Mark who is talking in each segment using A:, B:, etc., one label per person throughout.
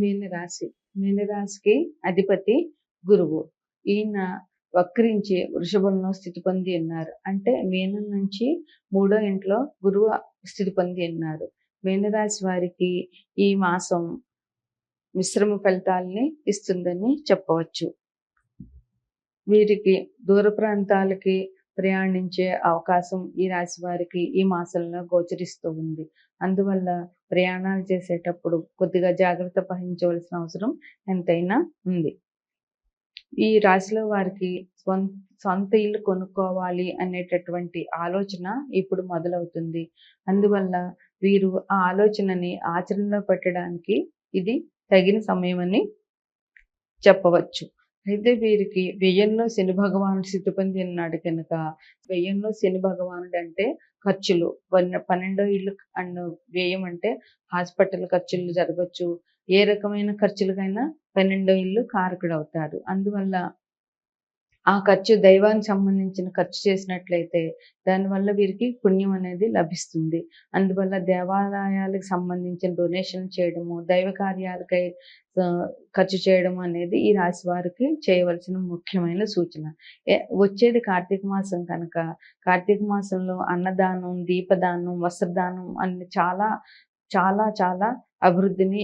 A: మీనరాశి. మీనరాశికి అధిపతి గురువు. ఈయన వక్రించి వృషభంలో స్థితి పొంది ఉన్నారు అంటే మీనం నుంచి మూడో ఇంట్లో గురువు స్థితి పొంది ఉన్నారు మీనరాశి వారికి ఈ మాసం మిశ్రమ ఫలితాలని ఇస్తుందని చెప్పవచ్చు. వీరికి దూర ప్రాంతాలకి ప్రయాణించే అవకాశం ఈ రాశి వారికి ఈ మాసంలో గోచరిస్తూ ఉంది. అందువల్ల ప్రయాణాలు చేసేటప్పుడు కొద్దిగా జాగ్రత్త వహించవలసిన అవసరం ఎంతైనా ఉంది. ఈ రాశిలో వారికి సొంత ఇల్లు కొనుక్కోవాలి అనేటటువంటి ఆలోచన ఇప్పుడు మొదలవుతుంది. అందువల్ల వీరు ఆ ఆలోచనని ఆచరణలో పెట్టడానికి ఇది తగిన సమయం అని చెప్పవచ్చు. అయితే వీరికి వ్యయంలో శని భగవానుడు సిద్ధపంది అన్నాడు కనుక వ్యయంలో శని భగవానుడు అంటే ఖర్చులు పన్నెండో ఇల్లు అండ్ వ్యయం అంటే హాస్పిటల్ ఖర్చులు జరగచ్చు. ఏ రకమైన ఖర్చులకైనా పన్నెండో ఇల్లు కారకుడు అవుతారు అందువల్ల ఆ ఖర్చు దైవానికి సంబంధించిన ఖర్చు చేసినట్లయితే దానివల్ల వీరికి పుణ్యం అనేది లభిస్తుంది. అందువల్ల దేవాలయాలకు సంబంధించిన డొనేషన్ చేయడము దైవ కార్యాలకై ఖర్చు చేయడం అనేది ఈ రాశి వారికి చేయవలసిన ముఖ్యమైన సూచన. వచ్చేది కార్తీక మాసం కనుక కార్తీక మాసంలో అన్నదానం దీపదానం వస్త్రదానం అన్ని చాలా చాలా చాలా అభివృద్ధిని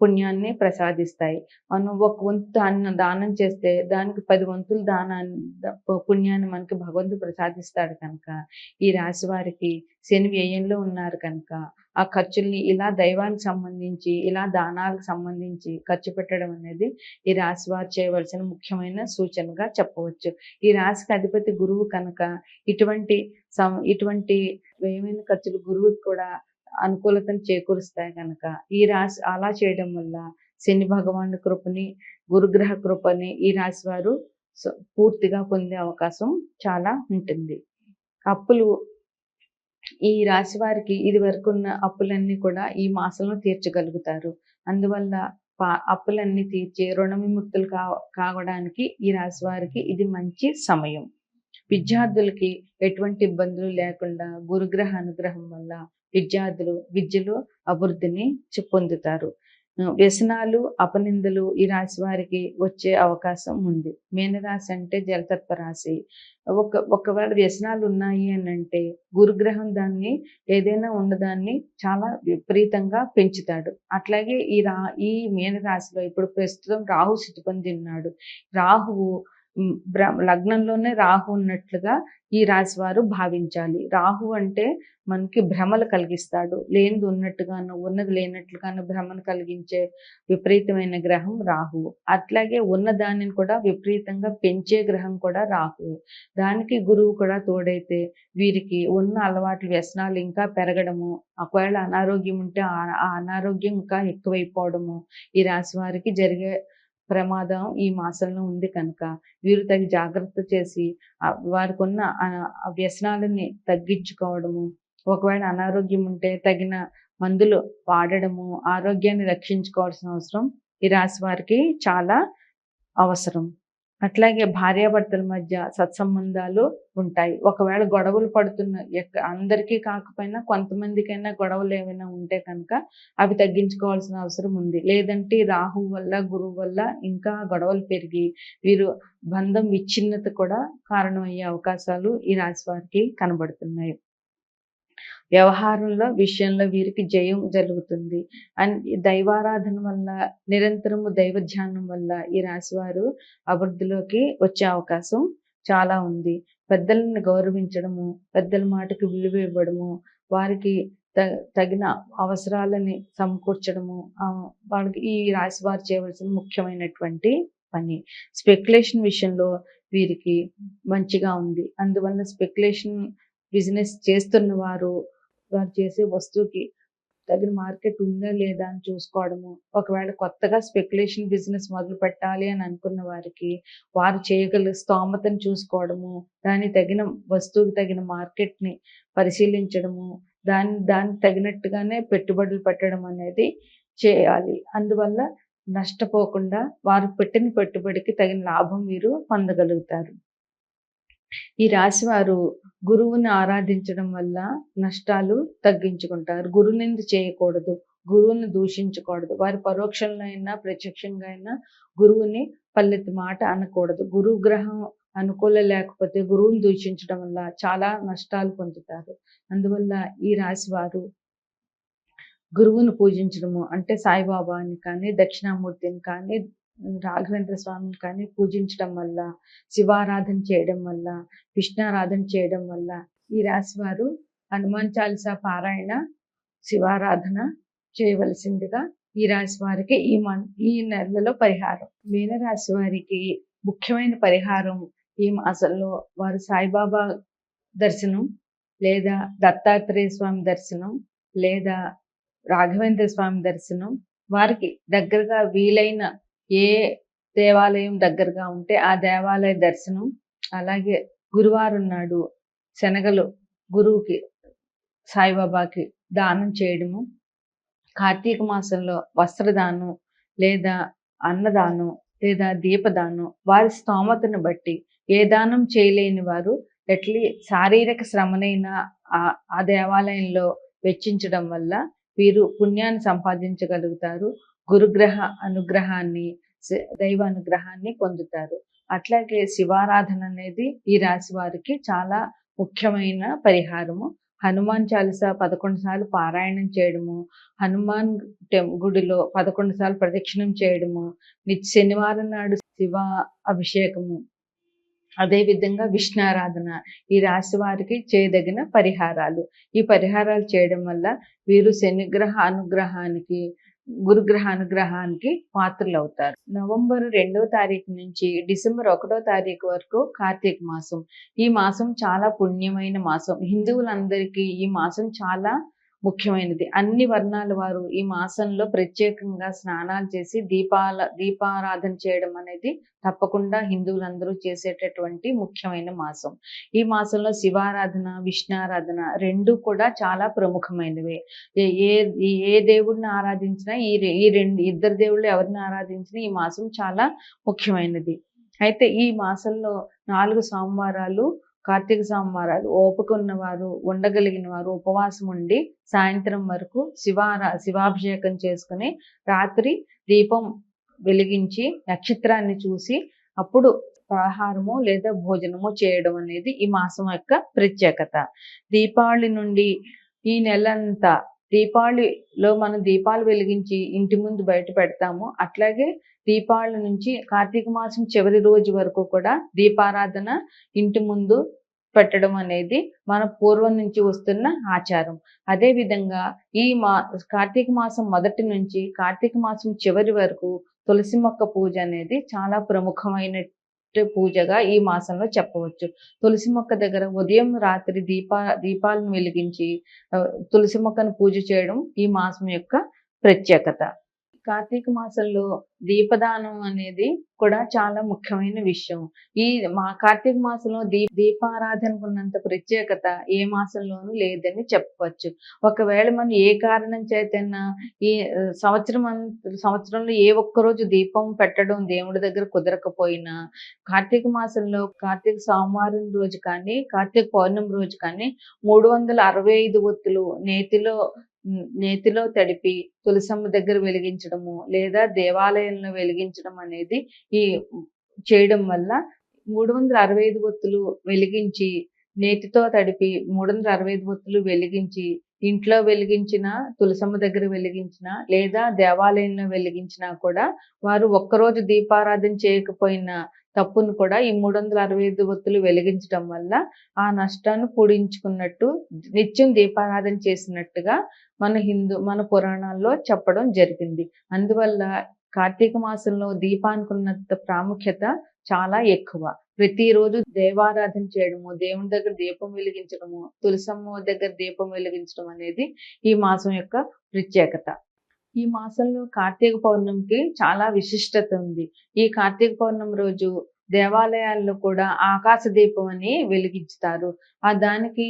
A: పుణ్యాన్ని ప్రసాదిస్తాయి. మనం ఒక వంతు అన్న దానం చేస్తే దానికి పది వంతులు దానాన్ని పుణ్యాన్ని మనకి భగవంతుడు ప్రసాదిస్తాడు కనుక ఈ రాశి వారికి శని వ్యయంలో ఉన్నారు కనుక ఆ ఖర్చుల్ని ఇలా దైవానికి సంబంధించి ఇలా దానాలకు సంబంధించి ఖర్చు పెట్టడం అనేది ఈ రాశి వారు చేయవలసిన ముఖ్యమైన సూచనగా చెప్పవచ్చు. ఈ రాశికి అధిపతి గురువు కనుక ఇటువంటి ఇటువంటి వ్యయమైన ఖర్చులు గురువుకి కూడా అనుకూలతను చేకూరుస్తాయి కనుక ఈ రాశి అలా చేయడం వల్ల శని భగవాను కృపని గురుగ్రహ కృపని ఈ రాశి వారు పూర్తిగా పొందే అవకాశం చాలా ఉంటుంది. అప్పులు ఈ రాశి వారికి ఇది వరకు ఉన్న అప్పులన్నీ కూడా ఈ మాసంలో తీర్చగలుగుతారు. అందువల్ల అప్పులన్నీ తీర్చి రుణ విముక్తులు కావడానికి ఈ రాశి వారికి ఇది మంచి సమయం. విద్యార్థులకి ఎటువంటి ఇబ్బందులు లేకుండా గురుగ్రహ అనుగ్రహం వల్ల విద్యార్థులు విద్యలో అభివృద్ధిని పొందుతారు వ్యసనాలు అపనిందలు ఈ రాశి వారికి వచ్చే అవకాశం ఉంది. మీనరాశి అంటే జలతత్వ రాశి. ఒక ఒకవేళ వ్యసనాలు ఉన్నాయి అని అంటే గురుగ్రహం దాన్ని ఏదైనా ఉన్నదాన్ని చాలా విపరీతంగా పెంచుతాడు. అట్లాగే ఈ రా ఈ మీనరాశిలో ఇప్పుడు ప్రస్తుతం రాహు స్థితి పొంది ఉన్నాడు. రాహువు లగ్నంలోనే రాహు ఉన్నట్లుగా ఈ రాశి వారు భావించాలి. రాహు అంటే మనకి భ్రమలు కలిగిస్తాడు. లేనిది ఉన్నట్టుగాను ఉన్నది లేనట్లుగాను భ్రమను కలిగించే విపరీతమైన గ్రహం రాహు. అట్లాగే ఉన్న దానిని కూడా విపరీతంగా పెంచే గ్రహం కూడా రాహు. దానికి గురువు కూడా తోడైతే వీరికి ఉన్న అలవాట్లు వ్యసనాలు ఇంకా పెరగడము ఒకవేళ అనారోగ్యం ఉంటే ఆ అనారోగ్యం ఇంకా ఎక్కువైపోవడము ఈ రాశి వారికి జరిగే ప్రమాదం ఈ మాసంలో ఉంది కనుక వీరు తగి జాగ్రత్త చేసి వారికి ఉన్న వ్యసనాలని తగ్గించుకోవడము ఒకవేళ అనారోగ్యం ఉంటే తగిన మందులు వాడడము ఆరోగ్యాన్ని రక్షించుకోవాల్సిన అవసరం ఈ రాశి వారికి చాలా అవసరం. అట్లాగే భార్యాభర్తల మధ్య సత్సంబంధాలు ఉంటాయి. ఒకవేళ గొడవలు పడుతున్న అందరికీ కాకపోయినా కొంతమందికైనా గొడవలు ఏమైనా ఉంటే కనుక అవి తగ్గించుకోవాల్సిన అవసరం ఉంది. లేదంటే రాహు వల్ల గురువు వల్ల ఇంకా గొడవలు పెరిగి వీరు బంధం విచ్ఛిన్నత కూడా కారణమయ్యే అవకాశాలు ఈ రాశి వారికి కనబడుతున్నాయి. వ్యవహారంలో విషయంలో వీరికి జయం జరుగుతుంది. అండ్ దైవారాధన వల్ల నిరంతరము దైవ ధ్యానం వల్ల ఈ రాశివారు అభివృద్ధిలోకి వచ్చే అవకాశం చాలా ఉంది. పెద్దలను గౌరవించడము పెద్దల మాటకు విలువ ఇవ్వడము వారికి తగిన అవసరాలని సమకూర్చడము వాళ్ళకి ఈ రాశి వారు చేయవలసిన ముఖ్యమైనటువంటి పని. స్పెక్యులేషన్ విషయంలో వీరికి మంచిగా ఉంది. అందువల్ల స్పెక్యులేషన్ బిజినెస్ చేస్తున్న వారు వారు చేసే వస్తువుకి తగిన మార్కెట్ ఉందా లేదా అని చూసుకోవడము. ఒకవేళ కొత్తగా స్పెక్యులేషన్ బిజినెస్ మొదలు పెట్టాలి అని అనుకున్న వారికి వారు చేయగల స్తోమతను చూసుకోవడము దాని తగిన వస్తువుకి తగిన మార్కెట్ని పరిశీలించడము దాని దానికి తగినట్టుగానే పెట్టుబడులు పెట్టడం అనేది చేయాలి. అందువల్ల నష్టపోకుండా వారు పెట్టిన పెట్టుబడికి తగిన లాభం మీరు పొందగలుగుతారు. ఈ రాశి వారు గురువుని ఆరాధించడం వల్ల నష్టాలు తగ్గించుకుంటారు. గురునింద చేయకూడదు. గురువుని దూషించకూడదు. వారి పరోక్షంలో అయినా ప్రత్యక్షంగా అయినా గురువుని పల్లెత్తి మాట అనకూడదు. గురువు గ్రహం అనుకూల లేకపోతే గురువుని దూషించడం వల్ల చాలా నష్టాలు పొందుతారు. అందువల్ల ఈ రాశి వారు గురువుని పూజించడము అంటే సాయిబాబాని కానీ దక్షిణామూర్తిని కానీ రాఘవేంద్ర స్వామిని కానీ పూజించడం వల్ల శివారాధన చేయడం వల్ల కృష్ణారాధన చేయడం వల్ల ఈ రాశి వారు హనుమాన్ చాలీసా పారాయణ శివారాధన చేయవలసిందిగా ఈ రాశి వారికి ఈ మన్ ఈ నెలలో పరిహారం. మీనరాశి వారికి ముఖ్యమైన పరిహారం ఈ మాసంలో వారు సాయిబాబా దర్శనం లేదా దత్తాత్రేయ స్వామి దర్శనం లేదా రాఘవేంద్ర స్వామి దర్శనం వారికి దగ్గరగా వీలైన ఏ దేవాలయం దగ్గరగా ఉంటే ఆ దేవాలయ దర్శనం అలాగే గురువారం నాడు శనగలు గురువుకి సాయిబాబాకి దానం చేయడము కార్తీక మాసంలో వస్త్రదానం లేదా అన్నదానం లేదా దీపదానం వారి స్తోమతను బట్టి ఏ దానం చేయలేని వారు ఎట్లీ శారీరక శ్రమనైనా ఆ దేవాలయంలో వెచ్చించడం వల్ల వీరు పుణ్యాన్ని సంపాదించగలుగుతారు. గురుగ్రహ అనుగ్రహాన్ని దైవ అనుగ్రహాన్ని పొందుతారు. అట్లాగే శివారాధన అనేది ఈ రాశి వారికి చాలా ముఖ్యమైన పరిహారము. హనుమాన్ చాలీస పదకొండు సార్లు పారాయణం చేయడము హనుమాన్ గుడిలో పదకొండు సార్లు ప్రదక్షిణం చేయడము నిత్య శనివారం నాడు శివ అభిషేకము. అదేవిధంగా విష్ణారాధన ఈ రాశి వారికి చేయదగిన పరిహారాలు. ఈ పరిహారాలు చేయడం వల్ల వీరు శనిగ్రహ అనుగ్రహానికి గురుగ్రహ అనుగ్రహానికి పాత్రలు అవుతారు నవంబర్ రెండవ తారీఖు నుంచి డిసెంబర్ ఒకటో తారీఖు వరకు కార్తీక మాసం. ఈ మాసం చాలా పుణ్యమైన మాసం. హిందువులందరికీ ఈ మాసం చాలా ముఖ్యమైనది. అన్ని వర్ణాల వారు ఈ మాసంలో ప్రత్యేకంగా స్నానాలు చేసి దీపాల దీపారాధన చేయడం అనేది తప్పకుండా హిందువులందరూ చేసేటటువంటి ముఖ్యమైన మాసం. ఈ మాసంలో శివారాధన విష్ణారాధన రెండు కూడా చాలా ప్రముఖమైనవి. ఏ ఏ దేవుడిని ఆరాధించినా ఈ ఈ రెండు ఇద్దరు దేవుళ్ళు ఎవరిని ఆరాధించినా ఈ మాసం చాలా ముఖ్యమైనది. అయితే ఈ మాసంలో నాలుగు సోమవారాలు కార్తీక సోమవారాలు ఓపిక ఉన్నవారు ఉండగలిగిన వారు ఉపవాసం ఉండి సాయంత్రం వరకు శివారా శివాభిషేకం చేసుకుని రాత్రి దీపం వెలిగించి నక్షత్రాన్ని చూసి అప్పుడు ఆహారము లేదా భోజనము చేయడం అనేది ఈ మాసం యొక్క ప్రత్యేకత. దీపావళి నుండి ఈ నెలంతా దీపావళిలో మనం దీపాలు వెలిగించి ఇంటి ముందు బయట పెడతాము. అట్లాగే దీపావళి నుంచి కార్తీక మాసం చివరి రోజు వరకు కూడా దీపారాధన ఇంటి ముందు పెట్టడం అనేది మన పూర్వం నుంచి వస్తున్న ఆచారం. అదేవిధంగా ఈ మా కార్తీక మాసం మొదటి నుంచి కార్తీక మాసం చివరి వరకు తులసి మొక్క పూజ అనేది చాలా ప్రముఖమైన పూజగా ఈ మాసంలో చెప్పవచ్చు. తులసి మొక్క దగ్గర ఉదయం రాత్రి దీపా దీపాలను వెలిగించి తులసి మొక్కను పూజ చేయడం ఈ మాసం యొక్క ప్రత్యేకత. కార్తీక మాసంలో దీపదానం అనేది కూడా చాలా ముఖ్యమైన విషయం. ఈ మా కార్తీక మాసంలో దీప దీపారాధనకు ఉన్నంత ప్రత్యేకత ఏ మాసంలోనూ లేదని చెప్పవచ్చు. ఒకవేళ మనం ఏ కారణం చేతైనా ఈ సంవత్సరం సంవత్సరంలో ఏ ఒక్కరోజు దీపం పెట్టడం దేవుడి దగ్గర కుదరకపోయినా కార్తీక మాసంలో కార్తీక సోమవారం రోజు కానీ కార్తీక పౌర్ణమి రోజు కానీ మూడు వందల అరవై ఐదు ఒత్తులు నేతిలో నేతిలో తడిపి తులసమ్మ దగ్గర వెలిగించడము లేదా దేవాలయంలో వెలిగించడం అనేది ఈ చేయడం వల్ల మూడు వందల అరవై ఐదు ఒత్తులు వెలిగించి నేతితో తడిపి మూడు వందల అరవై ఐదు ఒత్తులు వెలిగించి ఇంట్లో వెలిగించిన తులసమ్మ దగ్గర వెలిగించిన లేదా దేవాలయంలో వెలిగించినా కూడా వారు ఒక్కరోజు దీపారాధన చేయకపోయినా తప్పును కూడా ఈ మూడు వందల అరవై ఐదు ఒత్తులు వెలిగించడం వల్ల ఆ నష్టాన్ని పూడించుకున్నట్టు నిత్యం దీపారాధన చేసినట్టుగా మన హిందూ మన పురాణాల్లో చెప్పడం జరిగింది. అందువల్ల కార్తీక మాసంలో దీపానికి ఉన్నంత ప్రాముఖ్యత చాలా ఎక్కువ. ప్రతిరోజు దేవారాధన చేయడము దేవుని దగ్గర దీపం వెలిగించడము తులసమ్మ దగ్గర దీపం వెలిగించడం అనేది ఈ మాసం యొక్క ప్రత్యేకత. ఈ మాసంలో కార్తీక పౌర్ణమికి చాలా విశిష్టత ఉంది. ఈ కార్తీక పౌర్ణమి రోజు దేవాలయాల్లో కూడా ఆకాశ దీపం అని వెలిగించుతారు. ఆ దానికి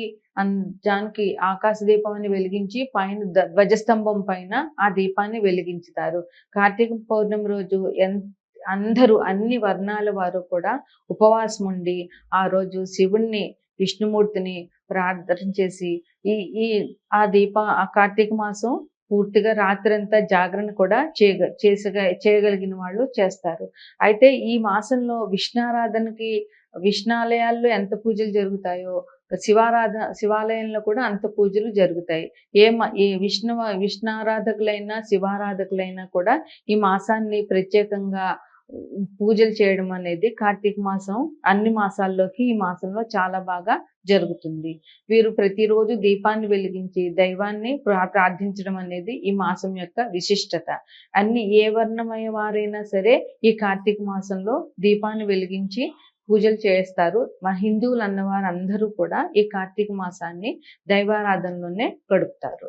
A: దానికి ఆకాశ దీపం అని వెలిగించి పైన ధ్వజస్తంభం పైన ఆ దీపాన్ని వెలిగించుతారు. కార్తీక పౌర్ణమి రోజు ఎన్ అందరూ అన్ని వర్ణాల వారు కూడా ఉపవాసం ఉండి ఆ రోజు శివుణ్ణి విష్ణుమూర్తిని ప్రార్థన చేసి ఈ ఈ ఆ దీప ఆ కార్తీక మాసం పూర్తిగా రాత్రంతా జాగరణ కూడా చేయగ చేసగ చేయగలిగిన వాళ్ళు చేస్తారు. అయితే ఈ మాసంలో విష్ణారాధనకి విష్ణాలయాల్లో ఎంత పూజలు జరుగుతాయో శివారాధన శివాలయంలో కూడా అంత పూజలు జరుగుతాయి. ఏ మ ఏ విష్ణు విష్ణారాధకులైనా శివారాధకులైనా కూడా ఈ మాసాన్ని ప్రత్యేకంగా పూజలు చేయడం అనేది కార్తీక మాసం అన్ని మాసాల్లోకి ఈ మాసంలో చాలా బాగా జరుగుతుంది. వీరు ప్రతిరోజు దీపాన్ని వెలిగించి దైవాన్ని ప్రార్థించడం అనేది ఈ మాసం యొక్క విశిష్టత. అన్ని ఏ వర్ణమయ వారైనా సరే ఈ కార్తీక మాసంలో దీపాన్ని వెలిగించి పూజలు చేస్తారు. మా హిందువులు అన్నవారు అందరూ కూడా ఈ కార్తీక మాసాన్ని దైవారాధనలోనే గడుపుతారు.